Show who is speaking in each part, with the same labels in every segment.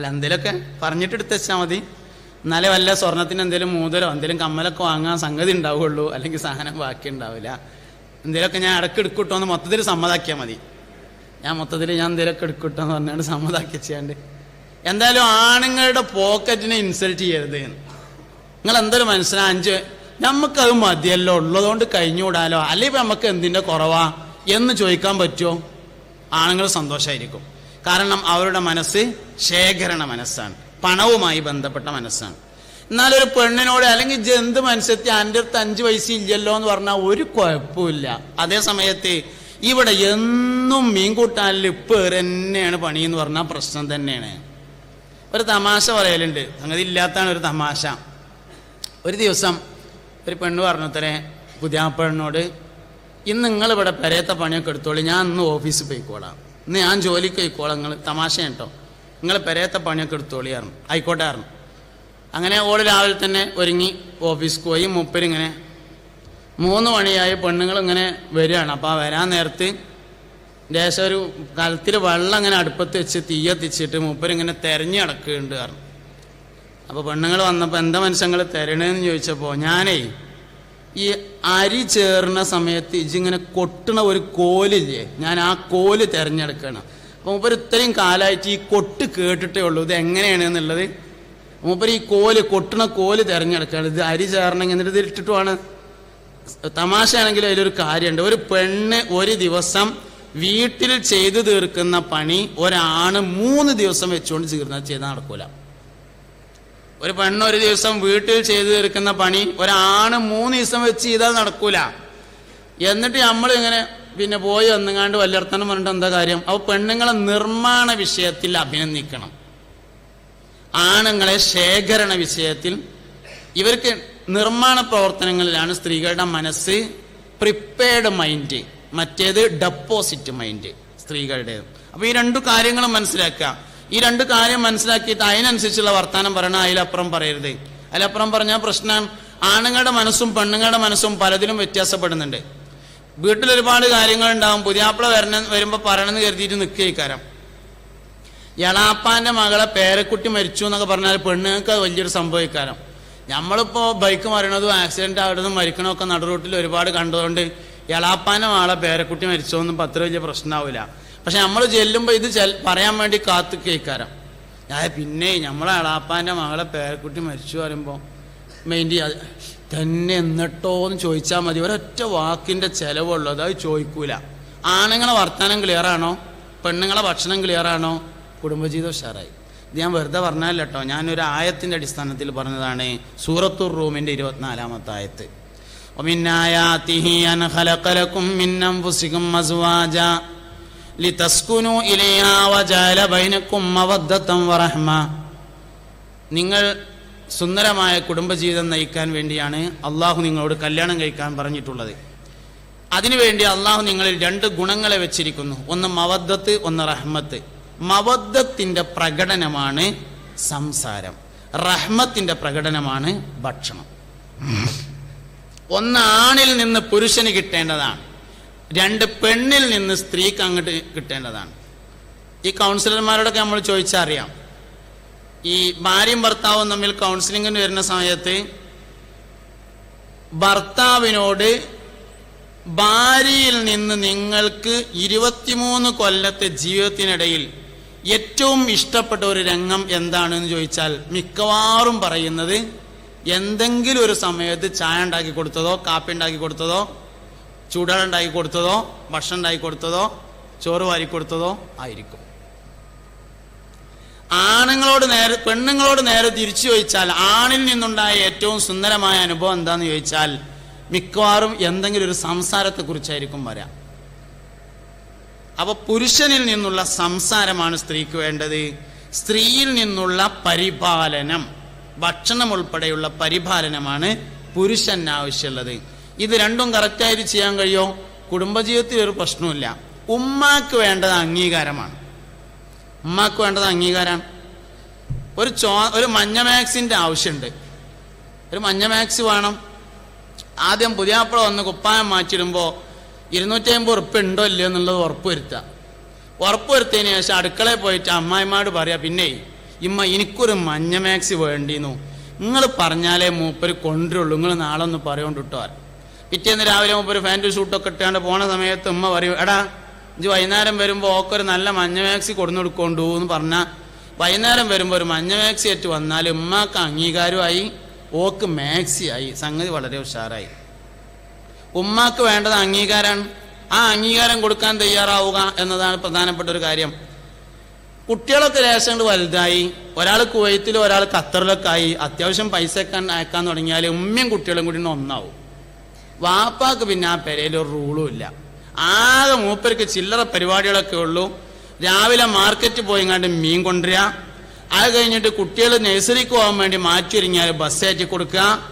Speaker 1: അല്ല എന്തെങ്കിലുമൊക്കെ പറഞ്ഞിട്ട് എടുത്ത് വെച്ചാൽ മതി. എന്നാലേ വല്ല സ്വർണത്തിന് എന്തെങ്കിലും മൂതലോ എന്തെങ്കിലും കമ്മലൊക്കെ വാങ്ങാൻ സംഗതി ഉണ്ടാവുകയുള്ളൂ അല്ലെങ്കിൽ സാധനം ബാക്കി ഉണ്ടാവില്ല. എന്തെങ്കിലുമൊക്കെ ഞാൻ ഇടയ്ക്ക് എടുക്കട്ടോ എന്ന് മൊത്തത്തിൽ സമ്മതാക്കിയാൽ മതി. ഞാൻ മൊത്തത്തിൽ ഞാൻ എന്തെങ്കിലുമൊക്കെ എടുക്കട്ടോ എന്ന് പറഞ്ഞാണ് സമ്മതാക്കി ചെയ്യാണ്ട് എന്തായാലും ആണുങ്ങളുടെ പോക്കറ്റിനെ ഇൻസൾട്ട് ചെയ്യരുത്. നിങ്ങൾ എന്തൊരു മനസ്സിലാ അഞ്ച് നമുക്കത് മതിയല്ലോ. ഉള്ളതുകൊണ്ട് കഴിഞ്ഞുകൂടാലോ. അല്ലെങ്കിൽ നമുക്ക് എന്തിന്റെ കുറവാ? എന്ന് ചോദിക്കാൻ പറ്റുമോ? ആണുങ്ങൾ സന്തോഷമായിരിക്കും കാരണം അവരുടെ മനസ്സ് ശേഖരണ മനസ്സാണ്. പണവുമായി ബന്ധപ്പെട്ട മനസ്സാണ്. എന്നാലൊരു പെണ്ണിനോട് അല്ലെങ്കിൽ ഇജ്ജ് എന്ത് മനസ്സെത്തി എന്റെ അടുത്ത് അഞ്ച് പൈസ ഇല്ലല്ലോ എന്ന് പറഞ്ഞാൽ ഒരു കുഴപ്പമില്ല അതേ സമയത്ത് ഇവിടെ എന്നും മീൻ കൂട്ടാനിൽ ഇപ്പ് തന്നെയാണ് പണി എന്ന് പറഞ്ഞാൽ പ്രശ്നം തന്നെയാണ്. ഒരു തമാശ പറയലുണ്ട്. അങ്ങനെ ഇല്ലാത്താണ് ഒരു തമാശ. ഒരു ദിവസം ഒരു പെണ്ണ് പറഞ്ഞു തരേ പെണ്ണിനോട് ഇന്ന് നിങ്ങൾ ഇവിടെ പെരയത്തെ പണിയൊക്കെ എടുത്തോളി. ഞാൻ ഇന്ന് ഓഫീസിൽ പോയിക്കോളാം. ഇന്ന് ഞാൻ ജോലിക്ക് പോയിക്കോളാം. നിങ്ങൾ തമാശ കേട്ടോ. നിങ്ങൾ പെരയത്തെ പണിയൊക്കെ എടുത്തോളിയായിരുന്നു പറഞ്ഞു ആയിക്കോട്ടെ ആയിരുന്നു അങ്ങനെ ഓൾ രാവിലെ തന്നെ ഒരുങ്ങി ഓഫീസിൽ പോയി. മുപ്പരിങ്ങനെ മൂന്ന് മണിയായി പെണ്ണുങ്ങൾ ഇങ്ങനെ വരികയാണ്. അപ്പോൾ വരാൻ നേരത്ത് ദേശം ഒരു കലത്തിൽ വെള്ളം ഇങ്ങനെ അടുപ്പത്ത് വെച്ച് തീയത്തിച്ചിട്ട് മൂപ്പരിങ്ങനെ തെരഞ്ഞു നടക്കുന്നുണ്ട് കാരണം അപ്പോൾ പെണ്ണുങ്ങൾ വന്നപ്പോൾ എന്താ മനുഷ്യങ്ങൾ തരണേന്ന് ചോദിച്ചപ്പോൾ ഞാനേ ഈ അരി ചേർന്ന സമയത്ത് ഇജിങ്ങനെ കൊട്ടണ ഒരു കോലില്ലേ? ഞാൻ ആ കോൽ തിരഞ്ഞെടുക്കണം. അപ്പോൾ മൂപ്പർ ഇത്രയും കാലമായിട്ട് ഈ കൊട്ട് കേട്ടിട്ടേ ഉള്ളൂ. ഇത് എങ്ങനെയാണ് എന്നുള്ളത്? മൂപ്പർ ഈ കോൽ കൊട്ടണ കോൽ തിരഞ്ഞെടുക്കുകയാണ് ഇത് അരി ചേർന്നെങ്കിൽ എന്നിട്ട് ഇത് ഇട്ടിട്ടുമാണ്. തമാശയാണെങ്കിൽ അതിലൊരു കാര്യമുണ്ട്. ഒരു പെണ്ണ് ഒരു ദിവസം വീട്ടിൽ ചെയ്തു തീർക്കുന്ന പണി ഒരാണ് മൂന്ന് ദിവസം വെച്ചുകൊണ്ട് തീർന്നാൽ ചെയ്ത് നടക്കൂല. ഒരു പെണ്ണ് ഒരു ദിവസം വീട്ടിൽ ചെയ്തു തീർക്കുന്ന പണി ഒരാണ് മൂന്ന് ദിവസം വെച്ച് ചെയ്താൽ നടക്കൂല. എന്നിട്ട് നമ്മൾ ഇങ്ങനെ പിന്നെ പോയി വന്നുങ്ങാണ്ട് വല്ലർത്തനം പറഞ്ഞിട്ട് എന്താ കാര്യം? അപ്പോൾ പെണ്ണുങ്ങളെ നിർമ്മാണ വിഷയത്തിൽ അഭിനന്ദിക്കണം. ആണുങ്ങളെ ശേഖരണ വിഷയത്തിൽ ഇവർക്ക് നിർമ്മാണ പ്രവർത്തനങ്ങളിലാണ് സ്ത്രീകളുടെ മനസ്സ് പ്രിപ്പയർഡ് മൈൻഡ് മറ്റേത് ഡെപ്പോസിറ്റ് മൈൻഡ് സ്ത്രീകളുടേത്. അപ്പോൾ ഈ രണ്ടു കാര്യങ്ങളും മനസ്സിലാക്കുക. ഈ രണ്ട് കാര്യം മനസ്സിലാക്കിയിട്ട് അതിനനുസരിച്ചുള്ള വർത്തമാനം പറയണം. അതിലപ്പുറം പറയരുത്. അതിലപ്പുറം പറഞ്ഞാൽ പ്രശ്നം ആണുങ്ങളുടെ മനസ്സും പെണ്ണുങ്ങളുടെ മനസ്സും പലതിലും വ്യത്യാസപ്പെടുന്നുണ്ട്. വീട്ടിൽ ഒരുപാട് കാര്യങ്ങൾ ഉണ്ടാവും പുതിയാപ്പിള വരണ വരുമ്പോൾ പറയണമെന്ന് കരുതിയിട്ട് നിൽക്കുകയിക്കാരം എളാപ്പാന്റെ മകളെ പേരക്കുട്ടി മരിച്ചു എന്നൊക്കെ പറഞ്ഞാൽ പെണ്ണുങ്ങൾക്ക് വലിയൊരു സംഭവിക്കാരം നമ്മളിപ്പോൾ ബൈക്ക് മറിയണതും ആക്സിഡന്റ് ആവുന്നതും മരിക്കണമൊക്കെ നടുറൂട്ടിൽ ഒരുപാട് കണ്ടതുകൊണ്ട് എളാപ്പാന്റെ മകളെ പേരക്കുട്ടി മരിച്ചോന്നും പത്ര വലിയ പ്രശ്നമാവില്ല. പക്ഷെ നമ്മൾ ചെല്ലുമ്പോൾ ഇത് പറയാൻ വേണ്ടി കാത്തു കേൾക്കാരം ഞാൻ പിന്നെ നമ്മളെ അളാപ്പാന്റെ മകളെ പേരക്കുട്ടി മരിച്ചു പറയുമ്പോൾ മെയിന്റെ തന്നെ എന്നിട്ടോ എന്ന് ചോദിച്ചാൽ മതി. ഒരൊറ്റ വാക്കിന്റെ ചിലവുള്ളത് അത് ചോദിക്കൂല. ആണുങ്ങളെ വർത്തമാനം ക്ലിയറാണോ പെണ്ണുങ്ങളെ ഭക്ഷണം ക്ലിയറാണോ കുടുംബജീവിതം ഉഷാറായി. ഇത് ഞാൻ വെറുതെ പറഞ്ഞാലും കേട്ടോ ഞാനൊരു ആയത്തിന്റെ അടിസ്ഥാനത്തിൽ പറഞ്ഞതാണ് സൂറത്തൂർ റൂമിന്റെ ഇരുപത്തിനാലാമത്തെ ആയത്ത്. ഒമിന്നായാത്തിഹി അൻ അനഹലക്കലക്കും മിന്നം പുസിക്കും മസുവാജ ലിതസ്കുനു ഇലയാ വജാല വറഹ്മ. നിങ്ങൾ സുന്ദരമായ കുടുംബജീവിതം നയിക്കാൻ വേണ്ടിയാണ് അള്ളാഹു നിങ്ങളോട് കല്യാണം കഴിക്കാൻ പറഞ്ഞിട്ടുള്ളത്. അതിനുവേണ്ടി അള്ളാഹു നിങ്ങളിൽ രണ്ട് ഗുണങ്ങളെ വെച്ചിരിക്കുന്നു. ഒന്ന് മവദ്ദത്ത് ഒന്ന് റഹ്മത്ത്. മവദ്ദത്തിന്റെ പ്രകടനമാണ് സംസാരം. റഹ്മത്തിന്റെ പ്രകടനമാണ് ഭക്ഷണം. ഒന്നാണിൽ നിന്ന് പുരുഷന് കിട്ടേണ്ടതാണ്. രണ്ട് പെണ്ണിൽ നിന്ന് സ്ത്രീക്ക് അങ്ങോട്ട് കിട്ടേണ്ടതാണ്. ഈ കൗൺസിലർമാരോടൊക്കെ നമ്മൾ ചോദിച്ചറിയാം. ഈ ഭാര്യയും ഭർത്താവും തമ്മിൽ കൗൺസിലിങ്ങിന് വരുന്ന സമയത്ത് ഭർത്താവിനോട് ഭാര്യയിൽ നിന്ന് നിങ്ങൾക്ക് ഇരുപത്തിമൂന്ന് കൊല്ലത്തെ ജീവിതത്തിനിടയിൽ ഏറ്റവും ഇഷ്ടപ്പെട്ട ഒരു രംഗം എന്താണെന്ന് ചോദിച്ചാൽ മിക്കവാറും പറയുന്നത് എന്തെങ്കിലും ഒരു സമയത്ത് ചായ ഉണ്ടാക്കി കൊടുത്തതോ കാപ്പി ഉണ്ടാക്കി കൊടുത്തതോ ചൂടുവെള്ളം കൊടുത്തതോ ഭക്ഷണം ഉണ്ടാക്കി കൊടുത്തതോ ചോറ് വാരി കൊടുത്തതോ ആയിരിക്കും. ആണുങ്ങളോട് നേരെ പെണ്ണുങ്ങളോട് നേരെ തിരിച്ചു ചോദിച്ചാൽ ആണിൽ നിന്നുണ്ടായ ഏറ്റവും സുന്ദരമായ അനുഭവം എന്താന്ന് ചോദിച്ചാൽ മിക്കവാറും എന്തെങ്കിലും ഒരു സംസാരത്തെ കുറിച്ചായിരിക്കും വരാം. അപ്പൊ പുരുഷനിൽ നിന്നുള്ള സംസാരമാണ് സ്ത്രീക്ക് വേണ്ടത്. സ്ത്രീയിൽ നിന്നുള്ള പരിപാലനം ഭക്ഷണം ഉൾപ്പെടെയുള്ള പരിപാലനമാണ് പുരുഷന് ആവശ്യമുള്ളത്. ഇത് രണ്ടും കറക്റ്റായിട്ട് ചെയ്യാൻ കഴിയോ? കുടുംബജീവിതത്തിൽ ഒരു പ്രശ്നമില്ല ഉമ്മാക്ക് വേണ്ടത് അംഗീകാരമാണ്. ഉമ്മാക്ക് വേണ്ടത് അംഗീകാരമാണ്. ഒരു ചോ ഒരു മഞ്ഞ മാക്സിന്റെ ആവശ്യമുണ്ട്. ഒരു മഞ്ഞ മാക്സ് വേണം. ആദ്യം പുതിയാപ്പിള വന്ന് കുപ്പായം മാറ്റിയിടുമ്പോൾ ഇരുന്നൂറ്റി അമ്പത് ഉറുപ്പ് ഉണ്ടോ ഇല്ലയോ എന്നുള്ളത് ഉറപ്പ് വരുത്തുക. ഉറപ്പ് വരുത്തിയതിന് ശേഷം അടുക്കളയിൽ പോയിട്ട് അമ്മായിമാട് പറയാ പിന്നെ ഇമ്മ എനിക്കൊരു മഞ്ഞ മാക്സി വേണ്ടിന്നു. നിങ്ങൾ പറഞ്ഞാലേ മൂപ്പര് കൊണ്ടുള്ളൂ നിങ്ങൾ നാളെ ഒന്ന് പറയുകൊണ്ട് കിട്ടോ പിറ്റേന്ന് രാവിലെ മുമ്പ് ഒരു ഫാന്റ് ഷൂട്ടൊക്കെ ഇട്ടാണ്ട് പോണ സമയത്ത് ഉമ്മ പറയും എടാ ഇത് വൈകുന്നേരം വരുമ്പോൾ ഓക്കൊരു നല്ല മഞ്ഞ മാക്സി കൊടുന്നു കൊടുക്കൊണ്ടു എന്ന് പറഞ്ഞാൽ വൈകുന്നേരം വരുമ്പോൾ ഒരു മഞ്ഞ മാക്സി ആയിട്ട് വന്നാൽ ഉമ്മക്ക് അംഗീകാരമായി ഓക്ക് മാക്സി ആയി സംഗതി വളരെ ഉഷാറായി. ഉമ്മാക്ക് വേണ്ടത് അംഗീകാരമാണ് ആ അംഗീകാരം കൊടുക്കാൻ തയ്യാറാവുക എന്നതാണ് പ്രധാനപ്പെട്ട ഒരു കാര്യം. കുട്ടികളൊക്കെ ലേശങ്ങൾ വലുതായി ഒരാൾ കുവൈത്തിലും ഒരാൾ ഖത്തറിലൊക്കെ ആയി അത്യാവശ്യം പൈസ ഒക്കെ അയക്കാൻ തുടങ്ങിയാൽ ഉമ്മയും കുട്ടികളും കൂടി ഒന്നാവും. വാപ്പാക്ക് പിന്നെ ആ പെരയിൽ ഒരു റൂളും ഇല്ല. ആകെ മൂപ്പർക്ക് ചില്ലറ പരിപാടികളൊക്കെ ഉള്ളൂ. രാവിലെ മാർക്കറ്റ് പോയിങ്ങാണ്ട് മീൻ കൊണ്ടുവരിക. അത് കഴിഞ്ഞിട്ട് കുട്ടികൾ നഴ്സറിക്ക് പോകാൻ വേണ്ടി മാറ്റി ഒരുങ്ങിയാൽ ബസ് ഏറ്റി കൊടുക്കുക.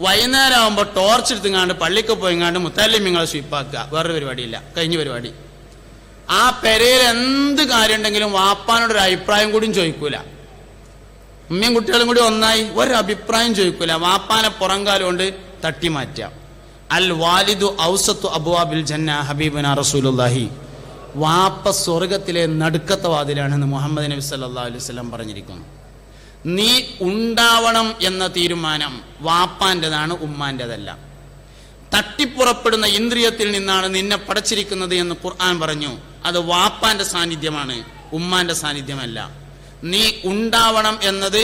Speaker 1: വൈകുന്നേരം ആകുമ്പോൾ ടോർച്ച് എടുത്തുങ്ങാണ്ട് പള്ളിക്ക് പോയിങ്ങാണ്ട് മുത്താലിമ്യങ്ങളെ സ്വീപ്പാക്കുക വേറൊരു പരിപാടിയില്ല. കഴിഞ്ഞ പരിപാടി. ആ പെരയിൽ എന്ത് കാര്യം ഉണ്ടെങ്കിലും വാപ്പാനോട് ഒരു അഭിപ്രായം കൂടിയും ചോദിക്കൂല. ഉമ്മയും കുട്ടികളും കൂടി ഒന്നായി. ഒരു അഭിപ്രായം ചോദിക്കൂല. വാപ്പാനെ പുറംകാലം കൊണ്ട് തട്ടി മാറ്റാം അൽ വാലിദു ഔസത്തു അബുവാബിൽ ജന്ന ഹബീബന റസൂലുല്ലാഹി വാപ്പ സ്വർഗത്തിലെ നടുക്കത്തെ വാതിലാണെന്ന് മുഹമ്മദ് നബി സല്ലല്ലാഹു അലൈഹി വസല്ലം പറഞ്ഞിരിക്കുന്നു. നീ ഉണ്ടാവണം എന്ന തീരുമാനം വാപ്പാന്റെതാണ് ഉമ്മാന്റെതല്ല തട്ടിപ്പുറപ്പെടുന്ന ഇന്ദ്രിയത്തിൽ നിന്നാണ് നിന്നെ പടച്ചിരിക്കുന്നത് എന്ന് ഖുർആൻ പറഞ്ഞു. അത് വാപ്പാന്റെ സാന്നിധ്യമാണ് ഉമ്മാന്റെ സാന്നിധ്യമല്ല. നീ ഉണ്ടാവണം എന്നത്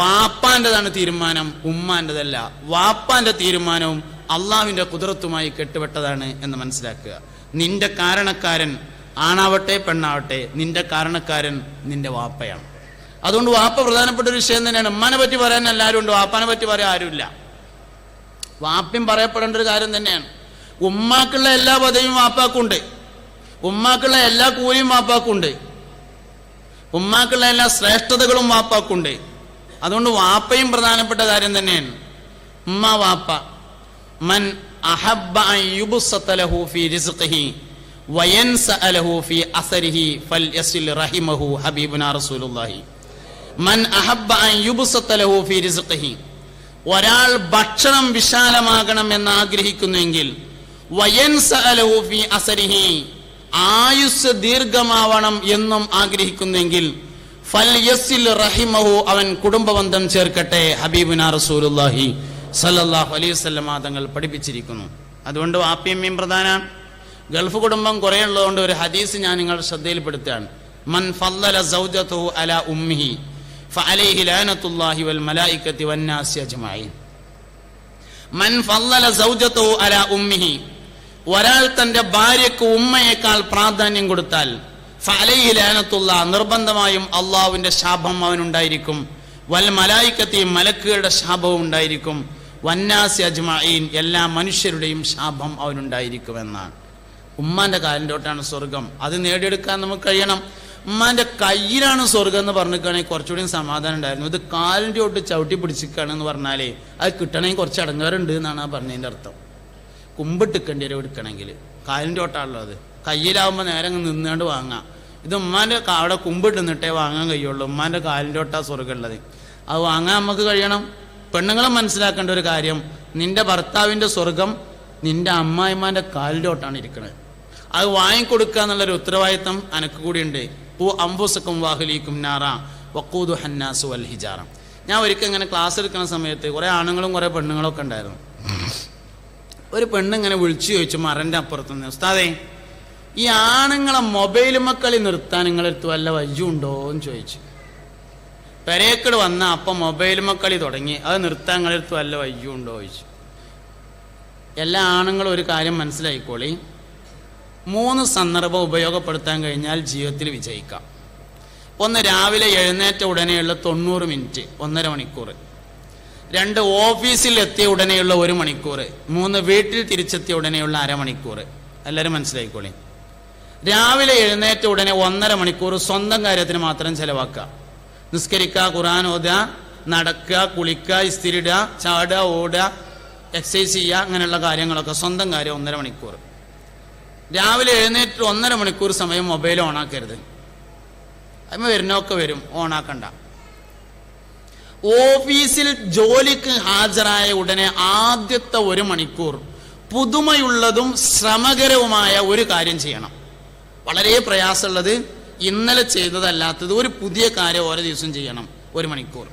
Speaker 1: വാപ്പാന്റെതാണ് തീരുമാനം ഉമ്മാന്റെതല്ല വാപ്പാന്റെ തീരുമാനവും അള്ളാഹുവിന്റെ കുതിരത്തുമായി കെട്ടുപെട്ടതാണ് എന്ന് മനസ്സിലാക്കുക. നിന്റെ കാരണക്കാരൻ ആണാവട്ടെ പെണ്ണാവട്ടെ നിന്റെ കാരണക്കാരൻ നിന്റെ വാപ്പയാണ്. അതുകൊണ്ട് വാപ്പ പ്രധാനപ്പെട്ട ഒരു വിഷയം തന്നെയാണ്. ഉമ്മാനെ പറ്റി പറയാൻ എല്ലാവരും ഉണ്ട്. വാപ്പാനെ പറ്റി പറയാൻ ആരുമില്ല. വാപ്പ്യം പറയപ്പെടേണ്ട ഒരു കാര്യം തന്നെയാണ്. ഉമ്മാക്കുള്ള എല്ലാ പദവിയും വാപ്പാക്കുണ്ട്. ഉമ്മാക്കുള്ള എല്ലാ കൂലിയും വാപ്പാക്കുണ്ട്. ഉമ്മാക്കുള്ള എല്ലാ ശ്രേഷ്ഠതകളും വാപ്പാക്കുണ്ട്. അതുകൊണ്ട് വാപ്പയും പ്രധാനപ്പെട്ട കാര്യം തന്നെയാണ്. ഉമ്മ വാപ്പ. മൻ അഹബ്ബ അൻ യുബ്സത ലഹു റിസ്ഖിഹി അസരിഹി റഹിമഹു റസൂലുള്ളാഹി. മൻ അഹബ്ബ അൻ യുബ്സത ലഹു റിസ്ഖിഹി. ഒരാൾ ഭക്ഷണം വിശാലമാകണം എന്ന് ആഗ്രഹിക്കുന്നുവെങ്കിൽ ആയുസ് ദീർഘമാവണം എന്നും ആഗ്രഹിക്കുന്നെങ്കിൽ ഫൽയസിൽ റഹിമഹു അവൻ കുടുംബബന്ധം ചേർക്കട്ടെ ഹബീബുന റസൂലുള്ളാഹി. അലൈഹി വസല്ലമ തങ്ങൾ പഠിപ്പിച്ചിരിക്കുന്നു. അതുകൊണ്ട് വാപ്പിയമ്മയും പ്രധാന ഗൾഫ് കുടുംബം കുറേ ഉള്ളതുകൊണ്ട് ഒരു ഹദീസ് ഞാൻ നിങ്ങളുടെ ശ്രദ്ധയിൽപ്പെടുത്തുകയാണ്. മൻ ഫല്ലല സൗജതു അല ഉമ്മിഹി ഫഅലൈഹി ലാനത്തുല്ലാഹി വൽ മലായികത്തി വന്നാസി അജ്മഈൻ. മൻ ഫല്ലല സൗജത്തുഹു അല ഉമ്മിഹി ഒരാൾ തന്റെ ഭാര്യക്ക് ഉമ്മയേക്കാൾ പ്രാധാന്യം കൊടുത്താൽ ഫലൈഹി ലാനത്തുള്ള നിർബന്ധമായും അള്ളാഹുവിന്റെ ശാപം അവനുണ്ടായിരിക്കും. വൽ മലായിക്കത്തി മലക്കുകളുടെ ശാപവും ഉണ്ടായിരിക്കും. വന്നാസി അജ്മഈൻ എല്ലാ മനുഷ്യരുടെയും ശാപം അവനുണ്ടായിരിക്കുമെന്നാണ്. ഉമ്മാന്റെ കാലിന്റെ സ്വർഗം. അത് നേടിയെടുക്കാൻ നമുക്ക് കഴിയണം. ഉമ്മാന്റെ കയ്യിലാണ് സ്വർഗം എന്ന് പറഞ്ഞിരിക്കുകയാണെങ്കിൽ കുറച്ചുകൂടി സമാധാനം ഉണ്ടായിരുന്നു. ഇത് കാലിന്റെ തൊട്ട് ചവിട്ടി പിടിച്ചിരിക്കുകയാണെന്ന് പറഞ്ഞാലേ അത് കിട്ടണമെങ്കിൽ കുറച്ച് അടങ്ങാറുണ്ട് എന്നാണ് ആ പറഞ്ഞതിന്റെ അർത്ഥം. കുമ്പിട്ടിക്കേണ്ടി വരും എടുക്കണമെങ്കിൽ. കാലിന്റെ അത്. കയ്യിലാവുമ്പോൾ നേരെ അങ്ങ് നിന്നുകൊണ്ട് വാങ്ങാം. ഇത് ഉമ്മാന്റെ അവിടെ കുമ്പിട്ട് നിന്നിട്ടേ വാങ്ങാൻ കഴിയുള്ളൂ. ഉമ്മാന്റെ കാലിന്റെ ഒട്ടാണ് സ്വർഗം ഉള്ളത്. അത് വാങ്ങാൻ നമുക്ക് കഴിയണം. പെണ്ണുങ്ങളെ മനസ്സിലാക്കേണ്ട ഒരു കാര്യം നിന്റെ ഭർത്താവിന്റെ സ്വർഗം നിന്റെ അമ്മായിമാന്റെ കാലിലോട്ടാണ് ഇരിക്കുന്നത് അത് വാങ്ങിക്കൊടുക്കുക എന്നുള്ളൊരു ഉത്തരവാദിത്തം അനക്ക് കൂടിയുണ്ട്. പൂ അംബുസക്കും വാഹുലിക്കും നാറ വക്കൂദു ഹന്നാസു വൽ ഞാൻ ഒരിക്കൽ ഇങ്ങനെ ക്ലാസ് എടുക്കുന്ന സമയത്ത് കുറേ ആണുങ്ങളും കുറേ പെണ്ണുങ്ങളൊക്കെ ഉണ്ടായിരുന്നു. ഒരു പെണ്ണിങ്ങനെ വിളിച്ചു ചോദിച്ചു മറന്റെ അപ്പുറത്തുനിന്ന് ഉസ്താദേ ഈ ആണുങ്ങളെ മൊബൈൽ മക്കളി നിർത്താൻ നിങ്ങളെടുത്ത് വല്ല വയ്യുണ്ടോ എന്ന് ചോദിച്ചു. പെരേക്കട് വന്ന അപ്പം മൊബൈൽ മക്കളി തുടങ്ങി. അത് നിർത്താൻ നിങ്ങളെടുത്ത് വല്ല വയ്യുണ്ടോ ചോദിച്ചു. എല്ലാ ആണുങ്ങളും ഒരു കാര്യം മനസ്സിലായിക്കോളി. മൂന്ന് സന്ദർഭം ഉപയോഗപ്പെടുത്താൻ കഴിഞ്ഞാൽ ജീവിതത്തിൽ വിജയിക്കാം. ഒന്ന് രാവിലെ എഴുന്നേറ്റ ഉടനെയുള്ള തൊണ്ണൂറ് മിനിറ്റ് ഒന്നര മണിക്കൂർ രണ്ട് ഓഫീസിൽ എത്തിയ ഉടനെയുള്ള ഒരു മണിക്കൂർ മൂന്ന് വീട്ടിൽ തിരിച്ചെത്തിയ ഉടനെയുള്ള അരമണിക്കൂർ എല്ലാവരും മനസ്സിലായിക്കോളി. രാവിലെ എഴുന്നേറ്റ ഉടനെ ഒന്നര മണിക്കൂർ സ്വന്തം കാര്യത്തിന് മാത്രം ചെലവാക്കുക. നിസ്കരിക്കുക ഖുറാൻ ഓതുക നടക്കുക കുളിക്കുക ഇസ്തിരിടുക ചാടുക ഓടുക എക്സസൈസ് ചെയ്യുക അങ്ങനെയുള്ള കാര്യങ്ങളൊക്കെ സ്വന്തം കാര്യം ഒന്നര മണിക്കൂർ. രാവിലെ എഴുന്നേറ്റ് ഒന്നര മണിക്കൂർ സമയം മൊബൈൽ ഓണാക്കരുത് അതിന് വരുന്നൊക്കെ വരും ഓണാക്കണ്ട ഓഫീസിൽ ജോലിക്ക് ഹാജരായ ഉടനെ ആദ്യത്തെ ഒരു മണിക്കൂർ പുതുമയുള്ളതും ശ്രമകരവുമായ ഒരു കാര്യം ചെയ്യണം. വളരെ പ്രയാസമുള്ളത് ഇന്നലെ ചെയ്തതല്ലാത്തത് ഒരു പുതിയ കാര്യം ഓരോ ദിവസം ചെയ്യണം. ഒരു മണിക്കൂർ.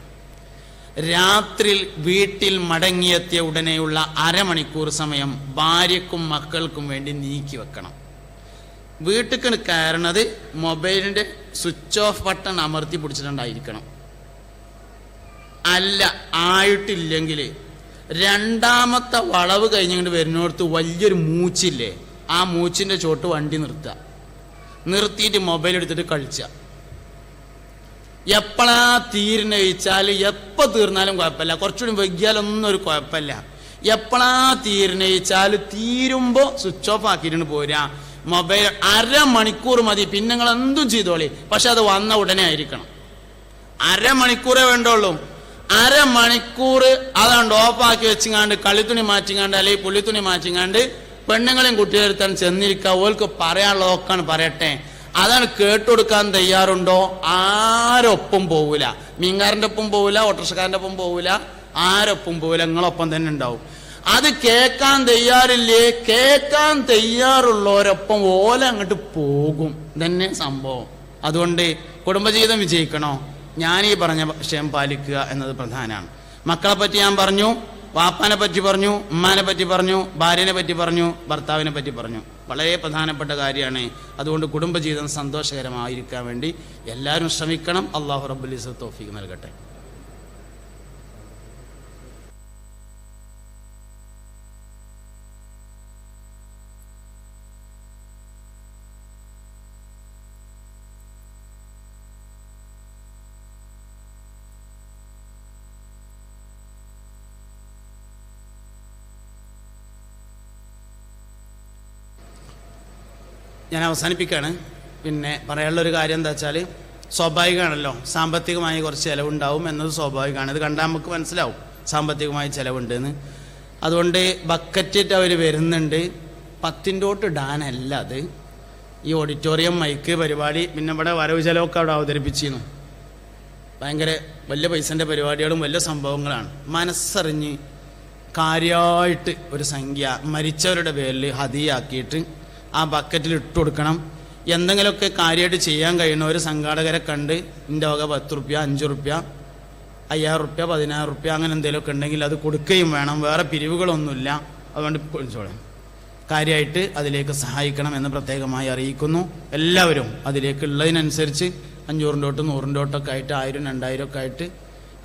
Speaker 1: രാത്രിയിൽ വീട്ടിൽ മടങ്ങിയെത്തിയ ഉടനെയുള്ള അരമണിക്കൂർ സമയം ഭാര്യക്കും മക്കൾക്കും വേണ്ടി നീക്കി വെക്കണം. വീട്ടിൽ കയറണത് മൊബൈലിന്റെ സ്വിച്ച് ഓഫ് ബട്ടൺ അമർത്തി പിടിച്ചിട്ടുണ്ടായിരിക്കണം. അല്ല ആയിട്ടില്ലെങ്കിൽ രണ്ടാമത്തെ വളവ് കഴിഞ്ഞുകൊണ്ട് വരുന്നിടത്ത് വലിയൊരു മൂച്ചില്ലേ? ആ മൂച്ചിന്റെ ചോട്ട് വണ്ടി നിർത്തുക നിർത്തിയിട്ട് മൊബൈൽ എടുത്തിട്ട് കളിച്ച. എപ്പോഴാ തീരുന്ന ചോദിച്ചാൽ എപ്പോൾ തീർന്നാലും കുഴപ്പമില്ല. കുറച്ചുകൂടി വൈകിയാലൊന്നും ഒരു കുഴപ്പമില്ല. എപ്പോഴാ തീരുന്ന ചോദിച്ചാൽ തീരുമ്പോൾ സ്വിച്ച് ഓഫ് ആക്കിയിട്ടുണ്ട് പോരാ. മൊബൈൽ അരമണിക്കൂർ മതി. പിന്നെ നിങ്ങൾ എന്തും ചെയ്തോളി. പക്ഷെ അത് വന്ന ഉടനെ ആയിരിക്കണം. അരമണിക്കൂറേ വേണ്ടുള്ളൂ. അരമണിക്കൂർ അതാണ്ട് ഓഫാക്കി വെച്ചിങ്ങാണ്ട് കളിത്തുണി മാറ്റിങ്ങാണ്ട് അല്ലെങ്കിൽ പുള്ളിത്തുണി മാറ്റിങ്ങാണ്ട് പെണ്ണുങ്ങളെയും കുട്ടികളെടുത്താൻ ചെന്നിരിക്കുക ഓൾക്ക് പറയാനുള്ളതൊക്കെയാണ് പറയട്ടെ. അതാണ് കേട്ടുകൊടുക്കാൻ തയ്യാറുണ്ടോ? ആരൊപ്പം പോവില്ല മീൻകാരന്റെ ഒപ്പം പോവില്ല ഓട്ടർഷക്കാരന്റെ ഒപ്പം പോവില്ല ആരൊപ്പം പോവില്ല നിങ്ങളൊപ്പം തന്നെ ഉണ്ടാവും. അത് കേൾക്കാൻ തയ്യാറില്ലേ? കേൾക്കാൻ തയ്യാറുള്ളവരൊപ്പം ഓല അങ്ങോട്ട് പോകും. തന്നെ സംഭവം. അതുകൊണ്ട് കുടുംബജീവിതം വിജയിക്കണോ? ഞാൻ ഈ പറഞ്ഞ വിഷയം പാലിക്കുക എന്നത് പ്രധാനമാണ്. മക്കളെ പറ്റി ഞാൻ പറഞ്ഞു വാപ്പാനെ പറ്റി പറഞ്ഞു ഉമ്മാനെ പറ്റി പറഞ്ഞു ഭാര്യനെ പറ്റി പറഞ്ഞു ഭർത്താവിനെ പറ്റി പറഞ്ഞു. വളരെ പ്രധാനപ്പെട്ട കാര്യമാണ്. അതുകൊണ്ട് കുടുംബജീവിതം സന്തോഷകരമായിരിക്കാൻ വേണ്ടി എല്ലാവരും ശ്രമിക്കണം. അള്ളാഹു റബ്ബുലിസ് തോഫിക്ക് നൽകട്ടെ. ഞാൻ അവസാനിപ്പിക്കുകയാണ് പിന്നെ പറയാനുള്ള ഒരു കാര്യം എന്താ വെച്ചാൽ സ്വാഭാവികമാണല്ലോ. സാമ്പത്തികമായി കുറച്ച് ചിലവുണ്ടാവും എന്നത് സ്വാഭാവികമാണ്. ഇത് കണ്ടാൽ നമുക്ക് മനസ്സിലാവും സാമ്പത്തികമായി ചിലവുണ്ട് എന്ന് അതുകൊണ്ട് ബക്കറ്റിട്ട് അവർ വരുന്നുണ്ട്. പത്തിന്റോട്ട് ഇടാനല്ല അത്. ഈ ഓഡിറ്റോറിയം മൈക്ക് പരിപാടി പിന്നെ ഇവിടെ വരവ് ചിലവൊക്കെ അവിടെ അവതരിപ്പിച്ചിരുന്നു. ഭയങ്കര വലിയ പൈസന്റെ പരിപാടികളും വലിയ സംഭവങ്ങളാണ്. മനസ്സറിഞ്ഞ് കാര്യമായിട്ട് ഒരു സംഖ്യ മരിച്ചവരുടെ പേരിൽ ഹതിയാക്കിയിട്ട് ആ ബക്കറ്റിൽ ഇട്ട് കൊടുക്കണം. എന്തെങ്കിലുമൊക്കെ കാര്യമായിട്ട് ചെയ്യാൻ കഴിയുന്ന ഒരു സംഘാടകരെ കണ്ട് എന്റെ വക പത്ത് റുപ്യ അഞ്ച് റുപ്യ അയ്യായിരം റുപ്യ പതിനായിരം റുപ്യ അങ്ങനെ എന്തെങ്കിലുമൊക്കെ ഉണ്ടെങ്കിൽ അത് കൊടുക്കുകയും വേണം. വേറെ പിരിവുകളൊന്നുമില്ല. അതുകൊണ്ട് ചോളാം കാര്യമായിട്ട് അതിലേക്ക് സഹായിക്കണം എന്ന് പ്രത്യേകമായി അറിയിക്കുന്നു. എല്ലാവരും അതിലേക്ക് ഉള്ളതിനനുസരിച്ച് അഞ്ഞൂറിന്റെ തൊട്ട് നൂറിന്റെ തൊട്ടൊക്കെ ആയിട്ട് ആയിരം രണ്ടായിരം ഒക്കെ ആയിട്ട്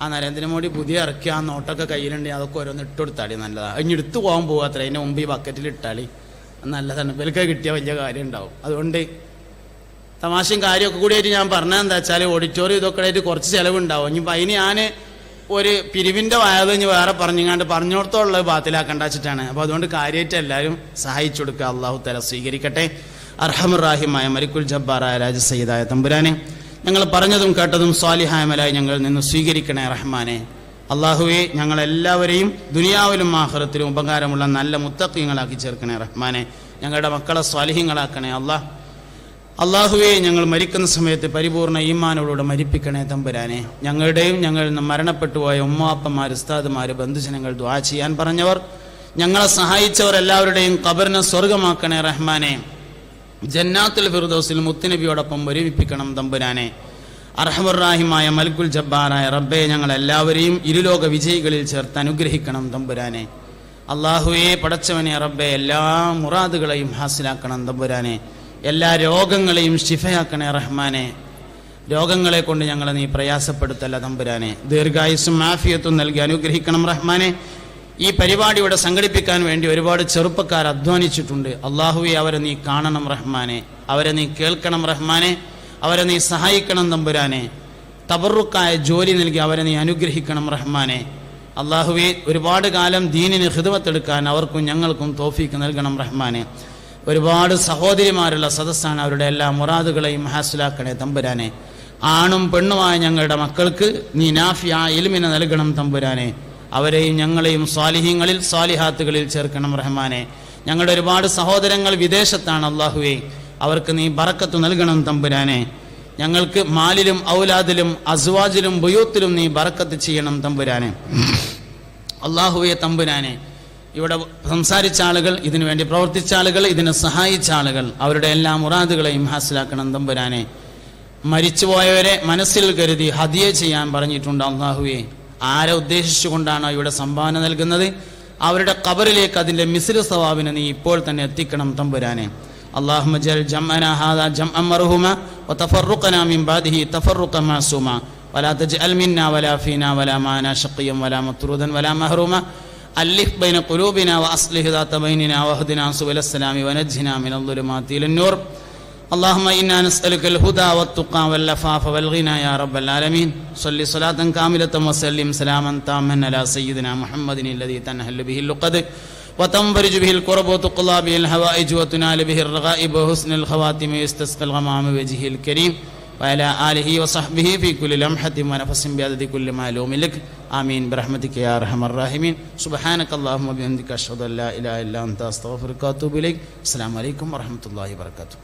Speaker 1: ആ നരേന്ദ്രമോദി പുതിയ ഇറക്കിയ ആ നോട്ടൊക്കെ കയ്യിലുണ്ടെങ്കിൽ അതൊക്കെ ഓരോന്ന് ഇട്ടുകൊടുത്താളി നല്ലതാണ് അതിന് എടുത്തു പോകാൻ പോകാത്ര അതിന്റെ മുമ്പ് ഈ ബക്കറ്റിൽ ഇട്ടാളി നല്ലതാണ്. തണുപ്പിലൊക്കെ കിട്ടിയ വലിയ കാര്യം ഉണ്ടാവും. അതുകൊണ്ട് തമാശയും കാര്യമൊക്കെ കൂടിയായിട്ട് ഞാൻ പറഞ്ഞത് എന്താ വെച്ചാൽ ഓഡിറ്റോറിയം ഇതൊക്കെ ആയിട്ട് കുറച്ച് ചിലവുണ്ടാവും. ഇനിയിപ്പോൾ അതിന് ഞാൻ ഒരു പിരിവിന്റെ വായത് ഇനി വേറെ പറഞ്ഞുങ്ങാണ്ട് പറഞ്ഞോടത്തോളം ബാത്തിലാക്കണ്ട വെച്ചിട്ടാണ്. അപ്പോൾ അതുകൊണ്ട് കാര്യമായിട്ട് എല്ലാവരും സഹായിച്ചു കൊടുക്കുക. അള്ളാഹു തല സ്വീകരിക്കട്ടെ. അർഹമുറാഹിമായ മരിക്കുൽ ജബ്ബാറായ രാജ സയ്യിദായ തമ്പുരാനെ. ഞങ്ങൾ പറഞ്ഞതും കേട്ടതും സ്വാലിഹായമലായി ഞങ്ങൾ നിന്ന് സ്വീകരിക്കണേ റഹ്മാനെ. അള്ളാഹുവെ ഞങ്ങളെല്ലാവരെയും ദുനിയാവിലും ആഹ്റത്തിലും ഉപകാരമുള്ള നല്ല മുത്തക്കിങ്ങളാക്കി ചേർക്കണേ റഹ്മാനെ. ഞങ്ങളുടെ മക്കളെ സ്വാലിഹ്യങ്ങളാക്കണേ അള്ളാഹ് അള്ളാഹുവെ ഞങ്ങൾ മരിക്കുന്ന സമയത്ത് പരിപൂർണ ഈമാനോടുകൂടെ മരിപ്പിക്കണേ തമ്പുരാനെ. ഞങ്ങളുടെയും ഞങ്ങളിൽ മരണപ്പെട്ടുപോയ മരണപ്പെട്ടു പോയ ഉമ്മാപ്പന്മാർ ഉസ്താദുമാർ ബന്ധുജനങ്ങൾ ദ്വാ ചെയ്യാൻ പറഞ്ഞവർ ഞങ്ങളെ സഹായിച്ചവർ എല്ലാവരുടെയും കബറിനെ സ്വർഗമാക്കണേ റഹ്മാനെ. ജന്നാത്തുൽ ഫിർദോസിൽ മുത്തുനബിയോടൊപ്പം ഒരുമിപ്പിക്കണം തമ്പുരാനെ. അർഹമുറാഹിമായ മൽക്കുൽ ജബ്ബാറായ റബ്ബെ ഞങ്ങൾ എല്ലാവരെയും ഇരുലോക വിജയികളിൽ ചേർത്ത് അനുഗ്രഹിക്കണം തമ്പുരാനെ. അള്ളാഹുവെ പടച്ചവനെ റബ്ബെ എല്ലാ മുറാദുകളെയും ഹാസിലാക്കണം തമ്പുരാനെ. എല്ലാ രോഗങ്ങളെയും ഷിഫയാക്കണേ റഹ്മാനെ. രോഗങ്ങളെ കൊണ്ട് ഞങ്ങളെ നീ പ്രയാസപ്പെടുത്തല്ല തമ്പുരാനെ. ദീർഘായുസും മാഫിയത്തും നൽകി അനുഗ്രഹിക്കണം റഹ്മാനെ. ഈ പരിപാടി ഇവിടെ സംഘടിപ്പിക്കാൻ വേണ്ടി ഒരുപാട് ചെറുപ്പക്കാർ അധ്വാനിച്ചിട്ടുണ്ട്. അള്ളാഹുവെ അവരെ നീ കാണണം റഹ്മാനെ. അവരെ നീ കേൾക്കണം റഹ്മാനെ. അവരെ നീ സഹായിക്കണം തമ്പുരാനെ. തബറുക്കായ ജോലി നൽകി അവരെ നീ അനുഗ്രഹിക്കണം റഹ്മാനെ. അള്ളാഹുവെ ഒരുപാട് കാലം ദീനിന് ഹൃദവത്തെടുക്കാൻ അവർക്കും ഞങ്ങൾക്കും തോഫീക്ക് നൽകണം റഹ്മാനെ. ഒരുപാട് സഹോദരിമാരുള്ള സദസ്സാണ് അവരുടെ എല്ലാ മുറാദുകളെയും ഹാസിലാക്കണേ തമ്പുരാനെ. ആണും പെണ്ണുമായ ഞങ്ങളുടെ മക്കൾക്ക് നീ നാഫിയ ഇൽമിനെ നൽകണം തമ്പുരാനെ. അവരെയും ഞങ്ങളെയും സ്വാലിഹ്യങ്ങളിൽ സ്വാലിഹാത്തുകളിൽ ചേർക്കണം റഹ്മാനെ. ഞങ്ങളുടെ ഒരുപാട് സഹോദരങ്ങൾ വിദേശത്താണ് അള്ളാഹുവെ. അവർക്ക് നീ ബറക്കത്ത് നൽകണം തമ്പുരാനെ. ഞങ്ങൾക്ക് മാലിലും ഔലാദിലും അസ്വാജിലും ബുയൂത്തിലും നീ ബറക്കത്ത് ചെയ്യണം തമ്പുരാനെ. അള്ളാഹുവെ തമ്പുരാനെ ഇവിടെ സംസാരിച്ച ആളുകൾ ഇതിനു വേണ്ടി പ്രവർത്തിച്ച ആളുകൾ ഇതിനെ സഹായിച്ച ആളുകൾ അവരുടെ എല്ലാ മുറാദുകളെയും ഹാസിലാക്കണം തമ്പുരാനെ. മരിച്ചുപോയവരെ മനസ്സിൽ കരുതി ഹദിയ ചെയ്യാൻ പറഞ്ഞിട്ടുണ്ട് അള്ളാഹുവെ. ആരെ ഉദ്ദേശിച്ചുകൊണ്ടാണോ ഇവിടെ സംഭാവന നൽകുന്നത്? അവരുടെ കബറിലേക്ക് അതിന്റെ മിസ്ര സവാബിനെ നീ ഇപ്പോൾ തന്നെ എത്തിക്കണം തമ്പുരാനെ. اللهم اجعل جمعنا هذا جمعا مرحوما وتفرقنا من بعده تفرقا معصوما. ولا تجعل منا ولا فينا ولا معنا شقيا ولا مطرودا ولا محروما. ألف بين قلوبنا وأصلح ذات بيننا واهدنا سبل السلام ونجنا من الظلمات إلى النور. اللهم إنا نسألك الهدى والتقى واللفاف والغنى يا رب العالمين. صل صلاة كاملة وسلم سلاما تاما على سيدنا محمد الذي تنهل به اللقد. وتنفرج به الكرب وتقضى به الهوائج وتنال به الرغائب وحسن الخواتم يستسقى الغمام بوجهه الكريم وعلى آله وصحبه في كل لمحة ونفس بعدد كل معلوم لك آمين برحمتك يا أرحم الراحمين سبحانك اللهم وبحمدك أشهد أن لا إله إلا أنت أستغفرك وأتوب إليك السلام عليكم ورحمة الله وبركاته